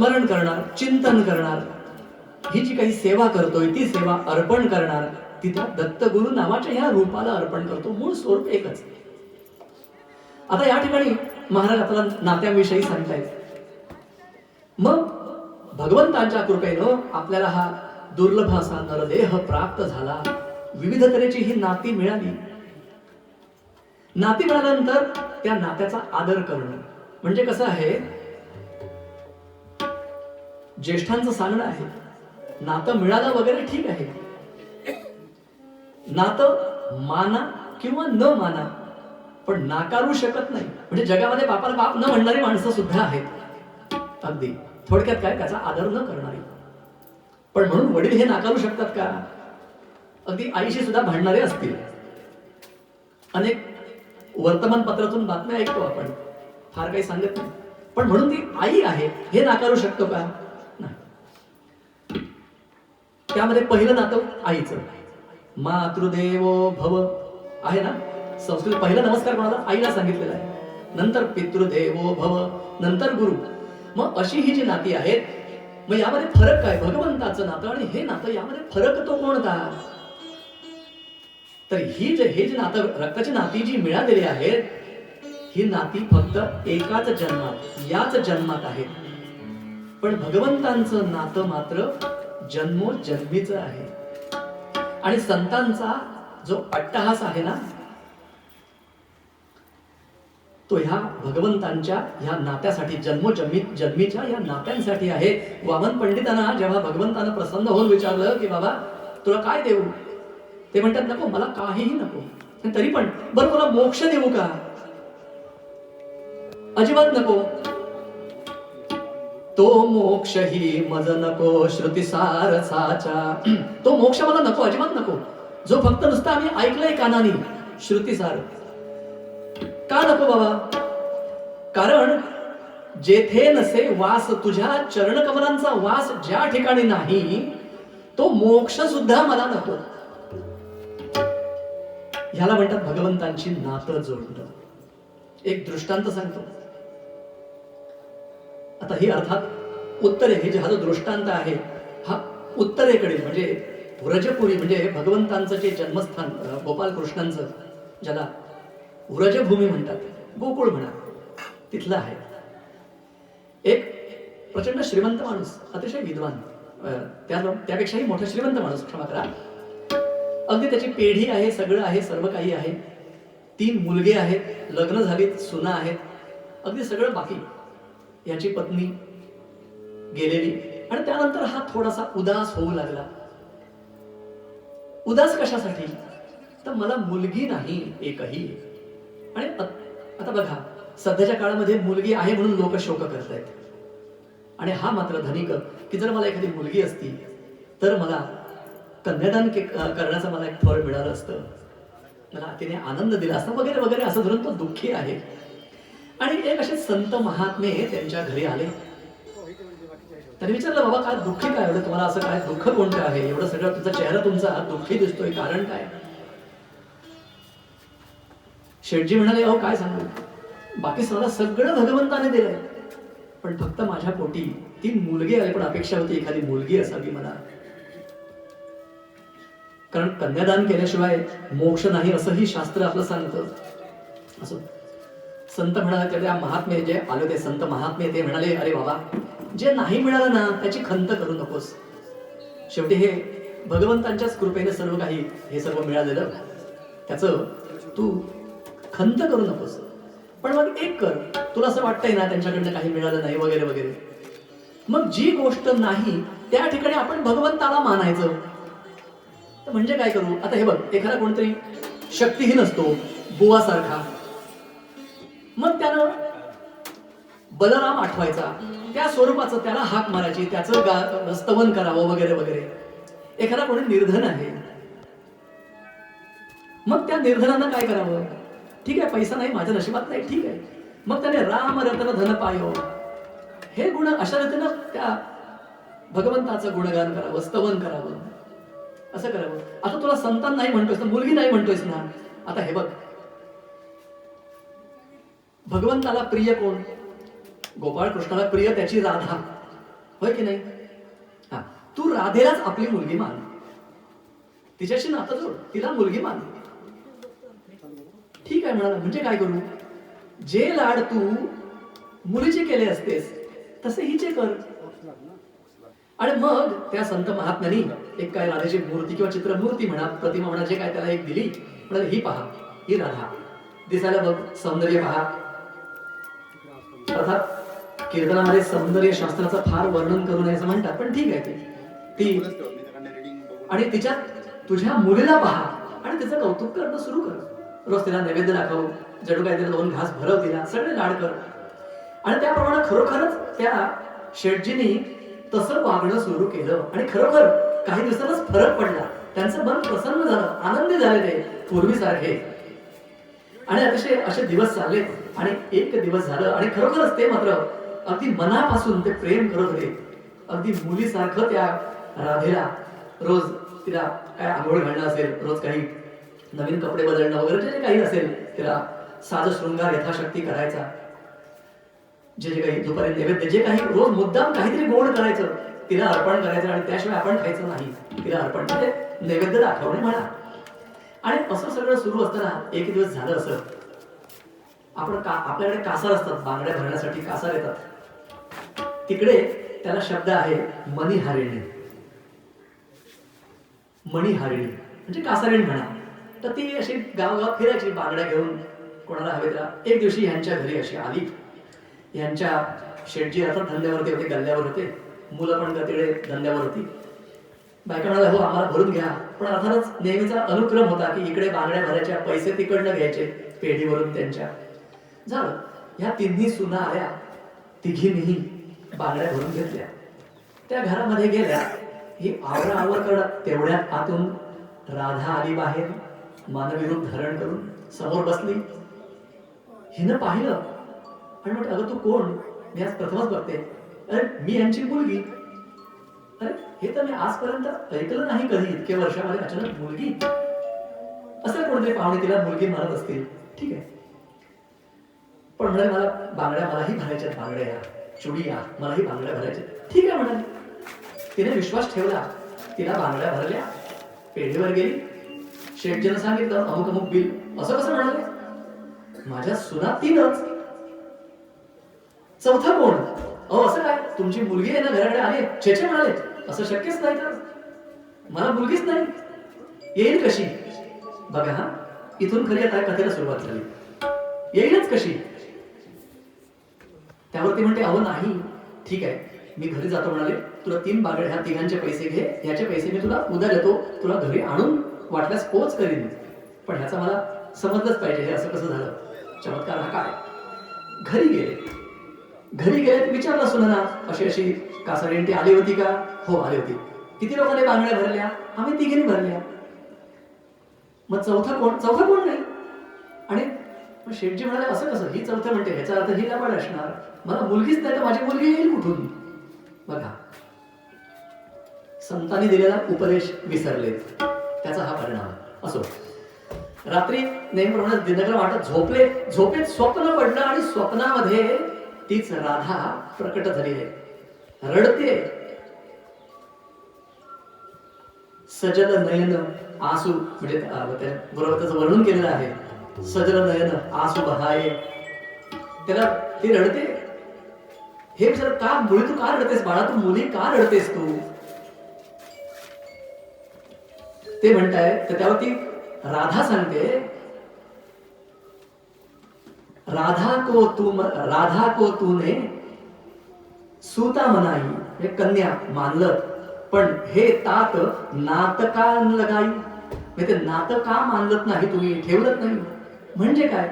स्मरण करणार चिंतन करणार. ही जी काही सेवा करतोय ती सेवा अर्पण करणार ती त्या दत्तगुरु नावाच्या ह्या रूपाला अर्पण करतो. मूळ स्वरूप एकच. आता या ठिकाणी महाराज आपल्याला नात्याविषयी सांगतायत. मग भगवंतांच्या कृपेनं आपल्याला हा दुर्लभ असा नरदेह प्राप्त झाला. विविध तऱ्हेची ही नाती मिळाली. नाती मिळाल्यानंतर त्या नात्याचा आदर करणं. म्हणजे कसं आहे? ज्येष्ठांचं सांगणं आहे. नातं मिळालं वगैरे ठीक आहे. नातं माना किंवा न माना पण नाकारू शकत नाही. म्हणजे जगामध्ये बापाला बाप न म्हणणारी माणसं सुद्धा आहेत. अगदी. थोडक्यात काय? त्याचा आदर न करणारी. पण म्हणून वडील हे नाकारू शकतात का? अगदी आईशी सुद्धा भांडणारे असतील. अनेक वर्तमानपत्रातून बातम्या ऐकतो आपण. फार काही सांगत नाही. पण म्हणून ती आई आहे हे नाकारू शकतो का? त्यामध्ये पहिलं नातं आईचं. मातृदेवो भव. आहे ना? संस्कृत पहिला नमस्कार कोणाला आईला सांगितलेला आहे. नंतर पितृदेवो भव नंतर गुरु. मग अशी ही जी नाती आहेत मग यामध्ये फरक काय? भगवंताचं नातं आणि हे नातं यामध्ये फरक तो? कोणता तर ही जे हे जे नातं रक्ताची नाती जी मिळालेली आहेत ही नाती फक्त एकाच जन्मात याच जन्मात आहेत. पण भगवंतांचं नातं मात्र जन्मोजन्मीच आहे. आणि संतांचा जो अट्टहास आहे ना तो ह्या भगवंतांच्या ह्या नात्यासाठी जन्मोजन्मी जन्मीच्या या नात्यांसाठी आहे. वामन पंडितांना जेव्हा भगवंतानं प्रसन्न होऊन विचारलं की बाबा तुला काय देऊ? ते म्हणतात नको मला काहीही नको. तरी पण बरं तुला मोक्ष देऊ का? अजिबात नको. तो मोक्ष ही मज नको श्रुतीसार साचा तो मोक्ष मला नको अजिबात नको. जो फक्त नुसता आम्ही ऐकलंय कानानी श्रुतीसार का नको बाबा? कारण जेथे नसे वास तुझ्या चरणकमलांचा वास ज्या ठिकाणी नाही तो मोक्ष सुद्धा मला नको. ह्याला म्हणतात भगवंतांची नातं जोडणं. एक दृष्टांत सांगतो. आता ही अर्थात उत्तरे हे जे हा जो दृष्टांत आहे हा उत्तरेकडील म्हणजे व्रजपुरी म्हणजे भगवंतांचं जे जन्मस्थान गोपाल कृष्णांचं ज्याला व्रजभूमी म्हणतात गोकुळ म्हणा तिथलं आहे. एक प्रचंड श्रीमंत माणूस अतिशय विद्वान त्या त्यापेक्षाही मोठा श्रीमंत माणूस क्षमा करा. अगदी त्याची पेढी आहे सगळं आहे सर्व काही आहे. तीन मुलगे आहेत लग्न झालीत सुना आहेत. अगदी सगळं बाकी. याची पत्नी गेलेली. आणि त्यानंतर हा थोडासा उदास होऊ लागला. उदास कशासाठी? तर मला मुलगी नाही एकही. आणि आता बघा सध्याच्या काळामध्ये मुलगी आहे म्हणून लोक शोक करतायत. आणि हा मात्र धनिक की जर मला एखादी मुलगी असती तर मला कन्यादान करण्याचं मला एक फळ मिळालं असतं. मला तिने आनंद दिला असता वगैरे वगैरे असं धरून तो दुःखी आहे. आणि एक असे संत महात्मे त्यांच्या घरी आले. त्यांनी विचारलं बाबा काय दुःखी काय? एवढं तुम्हाला असं काय दुःख कोणतं आहे? एवढं सगळं तुमचा चेहरा तुमचा दुःखी दिसतोय. कारण काय? शेठजी म्हणाले अहो काय सांगू? बाकी सगळं सगळं भगवंताने दिलंय. पण फक्त माझ्या पोटी तीन मुलगी आली पण अपेक्षा होती एखादी मुलगी असावी मला. कारण कन्यादान केल्याशिवाय मोक्ष नाही असंही शास्त्र आपलं सांगतं. असं संत म्हणाले त्या महात्मे जे आले ते संत महात्मे ते म्हणाले अरे बाबा जे नाही मिळालं ना त्याची खंत करू नकोस. शेवटी हे भगवंतांच्याच कृपेने सर्व काही हे सर्व मिळालेलं त्याचं तू खंत करू नकोस. पण मग एक कर. तुला असं वाटतंय ना त्यांच्याकडनं काही मिळालं नाही वगैरे वगैरे. मग जी गोष्ट नाही त्या ठिकाणी आपण भगवंताला मानायचं. तर म्हणजे काय करू? आता हे बघ एखादा कोणतरी शक्तीहीन असतो बुवासारखा. मग त्यानं बलराम आठवायचा. त्या स्वरूपाचं त्याला हाक मारायची त्याचं गा स्तवन करावं वगैरे वगैरे. एखादा कोणी निर्धन आहे. मग त्या निर्धनानं काय करावं? ठीक आहे पैसा नाही माझ्या नशिबात नाही ठीक आहे. मग त्याने राम रतन धन पायो. हे गुण अशा रीतीनं त्या भगवंताचं गुणगान करावं स्तवन करावं. असं करावं. आता तुला संतान नाही म्हणतोयस ना मुलगी नाही म्हणतोयस ना. आता हे बघ भगवंताला प्रिय कोण? गोपाळ कृष्णाला प्रिय त्याची राधा. होय की नाही? हा. तू राधेलाच आपली मुलगी मान. तिच्याशी नातं जोड. तिला मुलगी मान. ठीक आहे म्हणाला. म्हणजे काय करू? जे लाड तू मुलीचे केले असतेस तसे हिचे कर. आणि मग त्या संत महात्म्यांनी एक काय राधेची मूर्ती किंवा चित्रमूर्ती म्हणा प्रतिमा म्हणा जे काय त्याला एक दिली म्हणाल ही पहा ही राधा. दिसायला बघ सौंदर्य पहा अर्थात कीर्तनामध्ये सौंदर्य शास्त्राचं फार वर्णन करू नये असं म्हणतात पण ठीक आहे. ती आणि तिच्यात तुझ्या मुलीला पहा आणि तिचं कौतुक करणं सुरू कर. रोज तिला नैवेद्य दाखव जडू काय तिला दोन घास भरव तिला सगळे लाड कर. आणि त्याप्रमाणे खरोखरच त्या शेटजीनी तसं वागणं सुरू केलं. आणि खरोखर काही दिवसांनाच फरक पडला. त्यांचं मन प्रसन्न झालं आनंदी झाले ते पूर्वीसारखे. आणि अतिशय असे दिवस चालले आणि एक दिवस झालं आणि खरोखरच ते मात्र अगदी मनापासून ते प्रेम करत होते. अगदी मुलीसारखं त्या राधेला रोज तिला काय आंघोळ घालणं असेल रोज काही नवीन कपडे बदलणं वगैरे जे जे काही असेल तिला साज शृंगार यथाशक्ती करायचा. जे जे काही दुपारी नैवेद्य जे काही रोज मुद्दाम काहीतरी गोड करायचं तिला अर्पण करायचं आणि त्याशिवाय आपण खायचं नाही. तिला अर्पण म्हणजे नैवेद्य दाखवणे म्हणा. आणि असं सगळं सुरू असताना एक दिवस झालं असं. आपण का आपल्याकडे कासार असतात बांगड्या भरण्यासाठी कासार येतात. तिकडे त्याला शब्द आहे मणिहारिणी. मणिहारिणी म्हणजे कासारीण म्हणा. तर ती अशी गावगाव फिरायची बांगड्या घेऊन कोणाला हवे त्याला. एक दिवशी ह्यांच्या घरी अशी आली. यांच्या शेटजी आता धंद्यावरती होते गल्ल्यावर होते. मुलं पण तिकडे धंद्यावर होती. बायका हो आम्हाला भरून घ्या. पण अर्थातच नेहमीचा अनुक्रम होता की इकडे बांगड्या भरायच्या पैसे तिकडनं घ्यायचे पेढीवरून त्यांच्या. झालं. ह्या तिन्ही सुना आल्या तिघींनीही बांगड्या भरून घेतल्या. त्या घरामध्ये गेल्या. ही आवर आवर करत तेवढ्यात आतून राधा आली बाहेर मानविरूप धारण करून समोर बसली. हिनं पाहिलं. आणि म्हटलं अगं तू कोण? मी आज प्रथमच बघते. अरे मी यांची मुलगी. अरे हे तर मी आजपर्यंत ऐकलं नाही कधी. इतके वर्षामध्ये अचानक मुलगी. असं कोणते पाहुणे तिला मुलगी मारत असतील? ठीक आहे. पण म्हणाले मला बांगड्या मलाही भरायच्या बांगड्या या. चुडी या. मलाही बांगड्या भरायच्या ठीक आहे म्हणाले तिने विश्वास ठेवला. तिला बांगड्या भरल्या. पेढीवर गेली. शेटजीनं सांगितलं अमुक अमुक बिल. असं कसं म्हणाले? माझ्या सुना तीनच चौथा कोण? अहो असं काय? तुमची मुलगी आहे ना घराकडे आली छे म्हणाले. असं शक्यच नाही तर? मला मुलगीच नाही. येईल कशी? बघा हा. इथून खरी आता कथेला सुरुवात झाली. येईलच कशी? त्यावर ते म्हणते अहो नाही. ठीक आहे. मी घरी जातो म्हणाले. तुला तीन बागड ह्या तिघांचे पैसे घे. ह्याचे पैसे मी तुला उद्या देतो. तुला घरी आणून वाटल्यास पोच करीन. पण ह्याचा मला समजलंच पाहिजे. हे असं कसं झालं? चमत्कार हा काय? घरी गेले. घरी गेले विचारलं सुनाना अशी अशी कासारेंटी आली होती का? हो आली होती. किती लोकांनी बांगड्या भरल्या? आम्ही तिघींनी भरल्या. मग चौथा कोण? चौथा कोण नाही? आणि मग शेठजी म्हणाले असं कसं? ही चौथं म्हणते ह्याचा अर्थ ही लबाड असणार. मला मुलगीच नाही तर माझी मुलगी येईल कुठून? बघा. संतांनी दिलेला उपदेश विसरलेत. त्याचा हा परिणाम असो. रात्री नेहमीप्रमाणे दिनकर वाटत झोपले झोपेत स्वप्न पडलं आणि स्वप्नामध्ये तीच राधा प्रकट झाली आहे. रडते. सजल नयन आसू म्हणजे बरोबर त्याचं वर्णन केलेलं आहे. सजल नयन आसू बहाये. त्याला ती रडते. हे विचार का मुली तू का रडतेस बाळा? तू मुली का रडतेस तू? ते म्हणताय तर त्यावरती राधा सांगते राधा को तुम राधा को तूने सूता मनाई हे कन्या मानलं पण हे तात नात का लगाई. म्हणजे ते नात का मानलत नाही तुम्ही ठेवलत नाही. म्हणजे काय?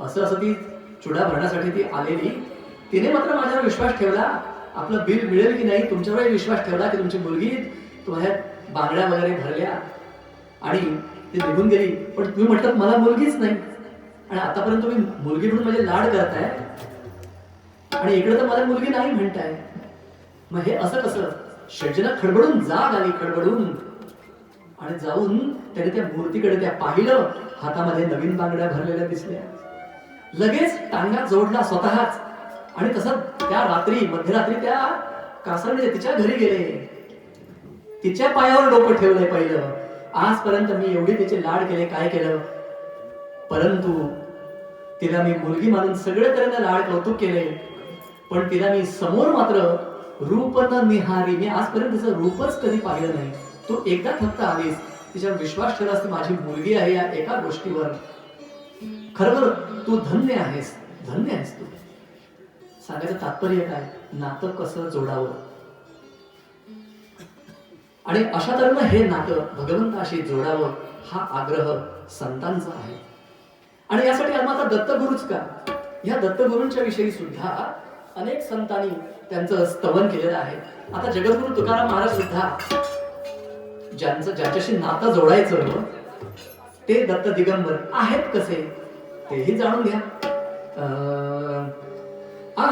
असं असं ती चुडा भरण्यासाठी ती आलेली. तिने मात्र माझ्यावर विश्वास ठेवला. आपलं बिल मिळेल की नाही तुमच्यावर विश्वास ठेवला की तुमची मुलगी तुम्हाला बांगड्या वगैरे भरल्या. आणि ती निघून गेली. पण तुम्ही म्हटलं मला मुलगीच नाही. आणि आतापर्यंत तुम्ही मुलगी म्हणून माझे लाड करताय. आणि इकडे तर मला मुलगी नाही म्हणताय. मग हे असं कसं? शेटजीला खडबडून जाग आली खडबडून. आणि जाऊन त्याने त्या मूर्तीकडे त्या पाहिलं हातामध्ये नवीन बांगड्या भरलेल्या दिसल्या. लगेच टांगा जोडला स्वतःच. आणि तसं त्या रात्री मध्यरात्री त्या कासारडे तिच्या घरी गेले. तिच्या पायावर डोकं ठेवलंय पहिलं. आजपर्यंत मी एवढी तिचे लाड केले काय केलं? परंतु तिला मी मुलगी मानून सगळे तऱ्हेने लाड कौतुक केले. पण तिला मी समोर मात्र रूप न निहारी मी आजपर्यंत तिचं रूपच कधी पाहिलं नाही. तू एकदा फक्त आलीस तिच्यावर विश्वास ठेवलास की माझी मुलगी आहे या एका गोष्टीवर. खरोखर तू धन्य आहेस. धन्य आहेस तू. सांगायचं तात्पर्य काय? नातं कसं जोडावं? आणि अशा तऱ्हेनं हे नातं भगवंताशी जोडावं हा आग्रह संतांचा आहे. आणि यासाठी आम्हाला दत्तगुरूच का? ह्या दत्तगुरूंच्या विषयी सुद्धा अनेक संतांनी त्यांचं स्तवन केलेलं आहे. आता जगद्गुरु तुकाराम महाराज सुद्धा ज्यांचं ज्याच्याशी नातं जोडायचं ते दत्त दिगंबर आहेत कसे? तेही जाणून घ्या. आ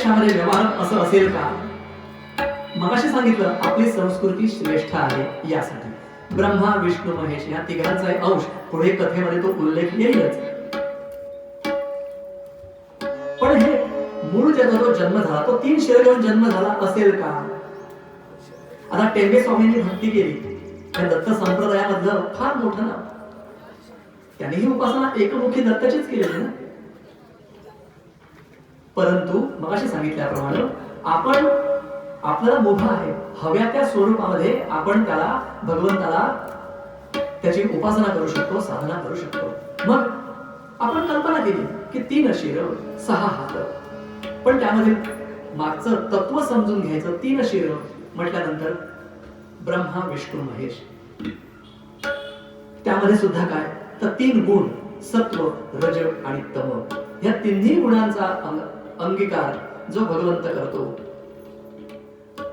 प्रत्यक्षामध्ये व्यवहार असं असेल का? मगाशी सांगितलं आपली संस्कृती श्रेष्ठ आहे यासाठी. ब्रह्मा विष्णू महेश या तिघांचा अंश पुढे कथेमध्ये तो उल्लेख येईलच. पण हे मूळ ज्याचा जो जन्म झाला तो तीन शिर घेऊन जन्म झाला असेल का? आता टेंबे स्वामींनी भक्ती केली. त्या दत्त संप्रदायामधलं फार मोठं ना त्यांनी ही उपासना एकमुखी दत्ताचीच केलेली ना? परंतु मगाशी सांगितल्याप्रमाणे आपण आपल्याला मुभा आहे. हव्या त्या स्वरूपामध्ये आपण त्याला भगवंताला त्याची उपासना करू शकतो साधना करू शकतो. मग आपण कल्पना केली की तीन शिर सहा हात. पण त्यामध्ये मागचं तत्व समजून घ्यायचं तीन शिर म्हटल्यानंतर ब्रह्मा विष्णू महेश. त्यामध्ये सुद्धा काय? तर तीन गुण सत्व रज आणि तम. या तिन्ही गुणांचा अंग- अंगीकार जो भगवंत करतो.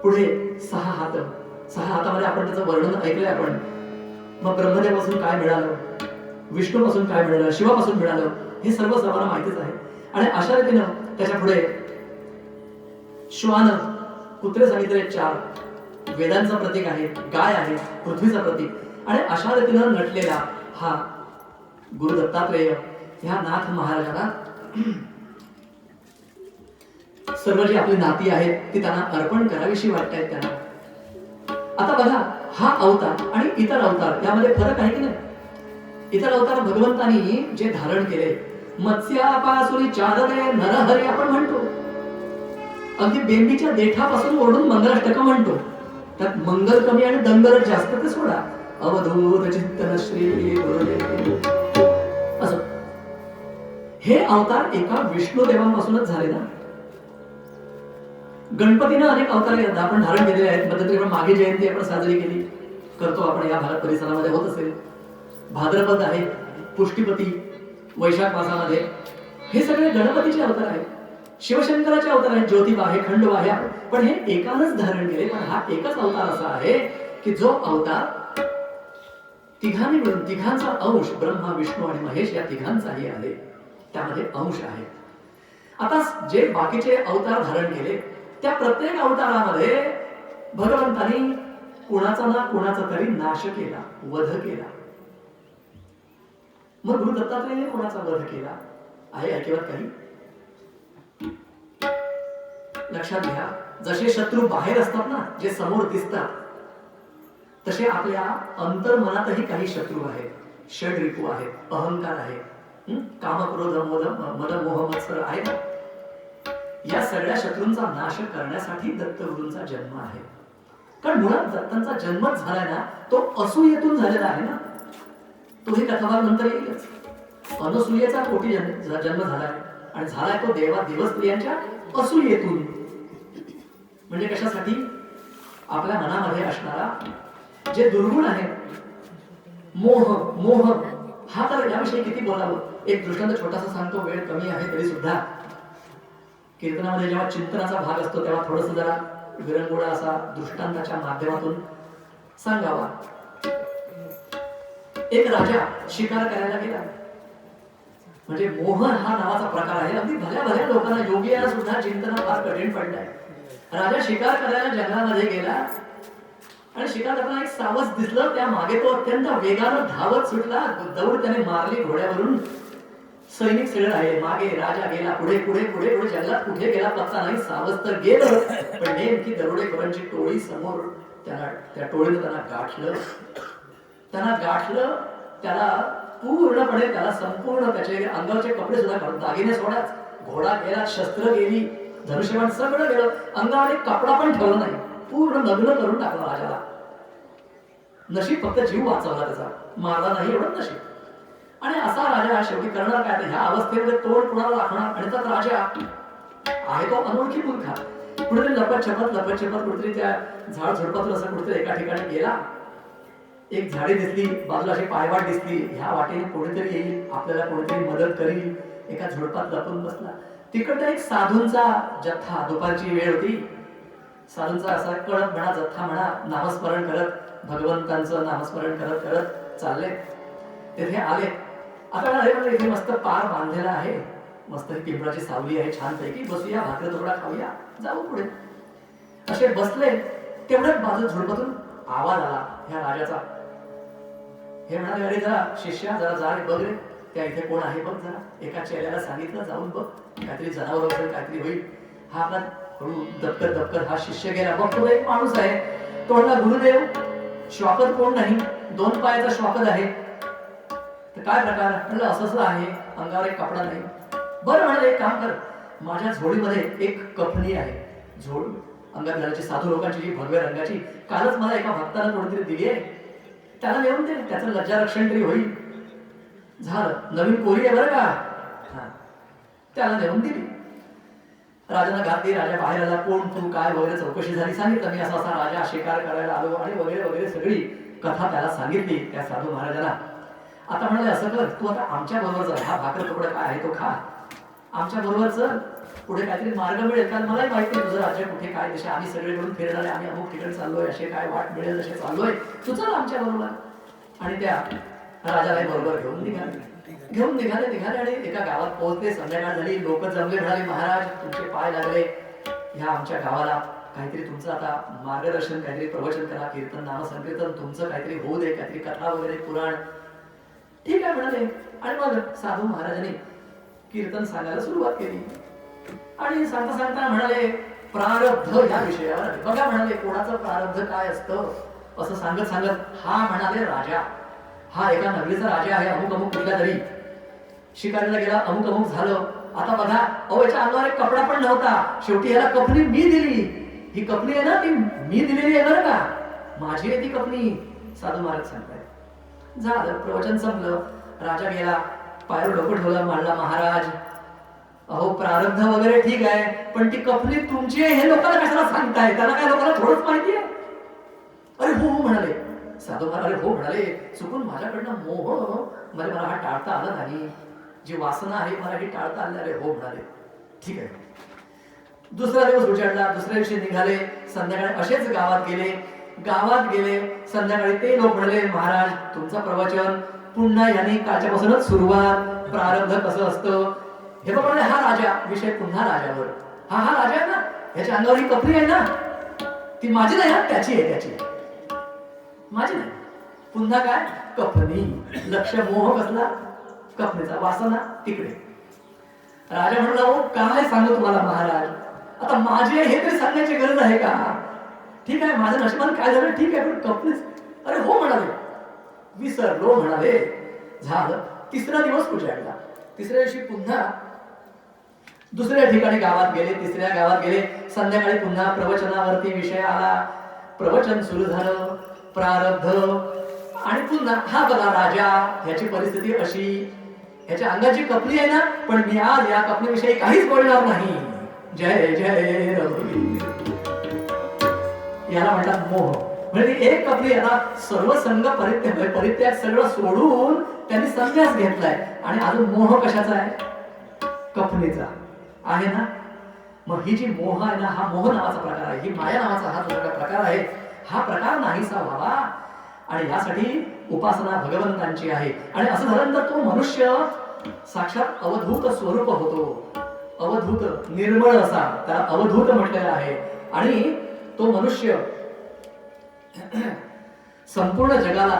पुढे सहा हात सहा हातामध्ये आपण त्याचं वर्णन ऐकलंय आपण. मग ब्रह्मदेवापासून काय मिळालं? विष्णूपासून काय मिळालं? शिवापासून मिळालं? हे सर्व सर्वांना माहितीच आहे. आणि अशा रीतीनं त्याच्या पुढे श्वान कुत्रे सांगितले चार. वेदांचं प्रतीक आहे गाय आहे पृथ्वीचं प्रतीक. आणि अशा रीतीनं नटलेला हा गुरु दत्तात्रेय ह्या नाथ महाराजांना सर्व जी आपली नाती आहेत ती त्यांना अर्पण करावीशी वाटतायत त्यांना. आता बघा हा अवतार आणि इतर अवतार यामध्ये फरक आहे की नाही? इतर अवतार भगवंतानी जे धारण केले मत्स्यापासुरी चादरे नरहरे आपण म्हणतो. अगदी बेंबीच्या देठापासून ओढून मंगलाष्टक म्हणतो. त्यात मंगल कमी आणि दंगल जास्त ते सोडा. अवधूत चिंतन श्री असं. हे अवतार एका विष्णू देवांपासूनच झाले ना? गणपतीनं अनेक अवतार घेतात आपण धारण केलेले आहेत. मध्यंतरी आपण मागे जयंती आपण साजरी केली. करतो आपण या भारत परिसरामध्ये. होत असेल. भाद्रपद आहे. पुष्टीपती वैशाख मासामध्ये. हे सगळे गणपतीचे अवतार आहेत. शिवशंकराचे अवतार आहेत. ज्योतिबा आहे खंडोबा आहे. पण हे एकानंच धारण केले. पण हा एकच अवतार असा आहे की जो अवतार तिघांनी मिळून तिघांचा अंश ब्रह्मा विष्णू आणि महेश या तिघांचाही आहे. त्यामध्ये अंश आहे आता जे बाकीचे अवतार धारण केले त्या प्रत्येक अवतारामध्ये भगवंतानी कुणाचा ना कुणाचा तरी नाश केला वध केला. मग गुरु दत्तात्रेयाने कोणाचा वध केला? आहे ऐकिवात काही. लक्षात घ्या जसे शत्रू बाहेर असतात ना जे समोर दिसतात तसे आपल्या अंतर्मनातही काही शत्रू आहेत. षड रिपू आहेत अहंकार आहे कामक्रोध मद मद मोह मत्सर आहे ना? या सगळ्या शत्रूंचा नाश करण्यासाठी दत्तगुरूंचा जन्म आहे. कारण मुळात दत्तांचा जन्मच झालाय ना तो असूयेतून झालेला आहे ना. तोही कथाभाग नंतर येईलच. अनसूयेचा कोटी जन्म जन्म झालाय. आणि झालाय तो देवा देवस्त्रियांच्या असूयेतून. म्हणजे कशासाठी? आपल्या मनामध्ये असणारा जे दुर्गुण आहे मोह मोह हा तर याविषयी किती बोलावं? एक दृष्टांत छोटासा सांगतो वेळ कमी आहे तरी सुद्धा. कीर्तनामध्ये जेव्हा चिंतनाचा भाग असतो तेव्हा थोडस जरा विरंगुळा असा दृष्टांताच्या माध्यमातून सांगावा. एक राजा शिकार करायला गेला. म्हणजे मोहन हा नावाचा प्रकार आहे. अगदी भल्या भल्या लोकांना योगी याला सुद्धा चिंतन फार कठीण पडलंय. राजा शिकार करायला जंगलामध्ये गेला आणि शिकार करताना एक सावज दिसलं. त्या मागे तो अत्यंत वेगानं धावत सुटला. दौड त्याने मारली घोड्यावरून. सैनिक सगळे आहे मागे राजा गेला पुढे पुढे पुढे पुढे जंगलात कुठे गेला पत्ता नाही सावज तर गेलं. पण नेमकी दरोडेकरांची टोळी समोर त्याला त्या टोळीनं त्यांना गाठलं. त्यांना गाठलं त्याला पूर्णपणे त्याला संपूर्ण त्याचे अंगावरचे कपडे सुद्धा काढून दागिने सोडाच घोडा गेला शस्त्र गेली धनुष्यबाण सगळं गेलं. अंगावर एक कपडा पण ठेवला नाही. पूर्ण नग्न करून टाकला राजाला. नशीब फक्त जीव वाचवला त्याचा. मारला नाही एवढं नशीब. आणि असा राजा शेवटी करणार काय? तर ह्या अवस्थेमध्ये तोंड कुणाला दाखवणार? आणि त्यात राजा आहे तो अनोळखी मुलगा कुठेतरी लपत छपत लपत छपत कुठेतरी त्या झाड झुडपातून असं कुठेतरी एका ठिकाणी गेला. एक झाडी दिसली बाजूला अशी पायवाट दिसली. ह्या वाटेने कोणीतरी येईल आपल्याला कोणीतरी मदत करील. एका झुडपात लपून बसला. तिकडचा एक साधूंचा जथ्था दुपारची वेळ होती. साधूंचा असा कळत म्हणा जथ्था म्हणा नामस्मरण करत भगवंतांचं नामस्मरण करत करत चालले. तेथे आले. आता अरे मला इथे मस्त पार बांधलेला आहे. मस्त ही पिंपळाची सावली आहे छान पैकी बसूया भाकर थोडा खाऊया. जाऊ पुढे. असे बसले तेवढ्याच बाजू झुडपातून आवाज आला. ह्या राजाचा. हे म्हणाले अरे जरा शिष्या जरा जा रे बघ रे. त्या इथे कोण आहे बघ जरा. एका चेल्याला सांगितलं जाऊन बघ. काहीतरी जनावर वगैरे काहीतरी होईल. हा आपला हळू दप्तर दप्तर हा शिष्य गेला. बघ तो एक माणूस आहे. तो म्हणला गुरुदेव श्वापद कोण नाही? दोन पायाचा श्वापद आहे. तर काय प्रकार? म्हणलं असं असं आहे अंगावर एक कपडा नाही. बरं म्हणाले एक काम कर. माझ्या झोळीमध्ये एक कफनी आहे. झोळ अंगात घालायची साधू लोकांची जी भगव्या रंगाची कालच मला एका भक्ताला कोणीतरी दिली आहे. त्याला नेऊन दे त्याचं लज्जा रक्षण तरी होईल. झालं. नवीन कोरी आहे बरं का? हा. त्याला नेऊन दिली. राजाने घातली राजा बाहेर आला. कोण तू काय वगैरे चौकशी झाली? सांगितलं. मी असा असा राजा शिकार करायला आलो आणि वगैरे वगैरे सगळी कथा त्याला सांगितली त्या साधू महाराजाला. आता म्हणाले असं कर तू आता आमच्या बरोबर हा भाकर कपडा काय आहे तो खा. आमच्या बरोबर चल. पुढे काहीतरी मार्ग मिळेल कारण मलाही माहिती आहे तुझं राज्य कुठे काय जसे आम्ही सगळे मिळून फिरणारे आम्ही अमुक ठिकाणी चाललोय असे काय वाट मिळेल असे चाललोय. तू चल आमच्या बरोबर. आणि त्या राजालाही बरोबर घेऊन निघाले. घेऊन निघाले निघाले आणि एका गावात पोहोचले. संध्याकाळ झाली. लोक जमले म्हणाले महाराज तुमचे पाय लागले. ह्या आमच्या गावाला काहीतरी तुमचं आता मार्गदर्शन काहीतरी प्रवचन करा कीर्तन नाम संकीर्तन तुमचं काहीतरी होऊ दे काहीतरी कथा वगैरे पुराण ठीक आहे म्हणाले. आणि मग साधू महाराजांनी कीर्तन सांगायला सुरुवात केली. आणि सांगता सांगता म्हणाले प्रारब्ध या विषयावर. बघा म्हणाले कोणाचं प्रारब्ध काय असतं? असं सांगत सांगत हा म्हणाले राजा. हा एका नगरीचा राजा आहे अमुक अमुक कुठल्या तरी. शिकारीला गेला अमुक अमुक झालं. आता बघा अहो याच्या अंगावर एक कपडा पण नव्हता. शेवटी याला कपनी मी दिली. ही कपनी आहे ना ती मी दिलेली आहे बरं का? माझी आहे ती कपनी. साधू महाराज सांगताय झालं प्रवचन संपलं. राजा गेला पायर डोकं ठेवलं मांडला महाराज अहो प्रारब्ध वगैरे ठीक आहे पण ती कपली तुमची आहे हे लोकांना कशाला सांगताय? त्याला काय लोकांना थोडंच माहिती आहे? अरे हो हो म्हणाले. साधू महाराज अरे हो म्हणाले. चुकून माझ्याकडनं मोह मला मला हा टाळता आला नाही. जी वासना आहे मला ही टाळता आली अरे हो म्हणाले. ठीक आहे. दुसरा दिवस उजाडला दुसऱ्या दिवशी निघाले. संध्याकाळी असेच गावात गेले. गावात गेले. संध्याकाळी ते लोक म्हणाले महाराज तुमचं प्रवचन पुन्हा यांनी कालच्यापासूनच सुरुवात. प्रारंभ कसं असतं? हे पण म्हणाले हा राजा विषय पुन्हा राजावर. हा हा राजा आहे ना ह्याच्या अंगावर ही कपरी आहे ना. ती माझी नाही हा त्याची आहे त्याची आहे. माझी नाही. पुन्हा काय? कपनी. लक्ष मोह कसला? कपनीचा वासना तिकडे. राजा म्हणला हो काय सांगू तुम्हाला महाराज? आता माझे हे तरी सांगण्याची गरज आहे का? ठीक आहे माझं नशिबान काय झालं? ठीक आहे पण कपनीच अरे हो म्हणाले. विसरलो म्हणाले. झालं. तिसरा दिवस उजाडला तिसऱ्या दिवशी पुन्हा दुसऱ्या ठिकाणी गावात गेले तिसऱ्या गावात गेले. संध्याकाळी पुन्हा प्रवचनावरती विषय आला. प्रवचन सुरू झालं प्रारब्ध. आणि पुन्हा हा बघा राजा ह्याची परिस्थिती अशी. ह्याच्या अंगाची कपली आहे ना पण मी आज या कपलीविषयी काहीच बोलणार नाही. जय जय रघुवीर. याला म्हणतात मोह. म्हणजे एक कपली याला सर्व संघ परित्याग म्हणजे परित्याग सगळं सोडून त्यांनी संन्यास घेतलाय. आणि अजून मोह कशाचा आहे? कपलीचा आहे ना? मग ही जी मोह आहे ना हा मोह नावाचा प्रकार आहे. ही माया नावाचा हा जो प्रकार आहे. हा प्रकार नाहीसा व्हावा. आणि यासाठी उपासना भगवंतांची आहे. आणि असं झालं तर तो मनुष्य साक्षात अवधूत स्वरूप होतो. अवधूत निर्मळ असा. त्याला अवधूत म्हटलेला आहे. आणि तो मनुष्य संपूर्ण जगाला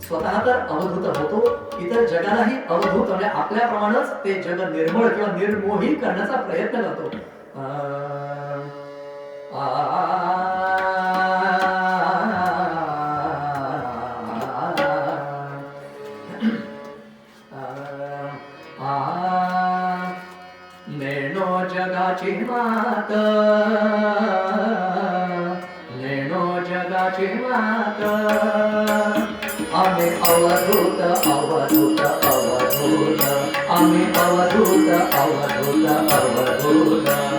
स्वतः तर अवधूत होतो इतर जगालाही अवधूत म्हणजे आपल्याप्रमाणेच ते जग निर्मळ किंवा निर्मोही करण्याचा प्रयत्न करतो आ, जगाची मात मात आम्ही अवधूत अवधूत अवधूत आम्ही अवधूत अवधूत अवधूत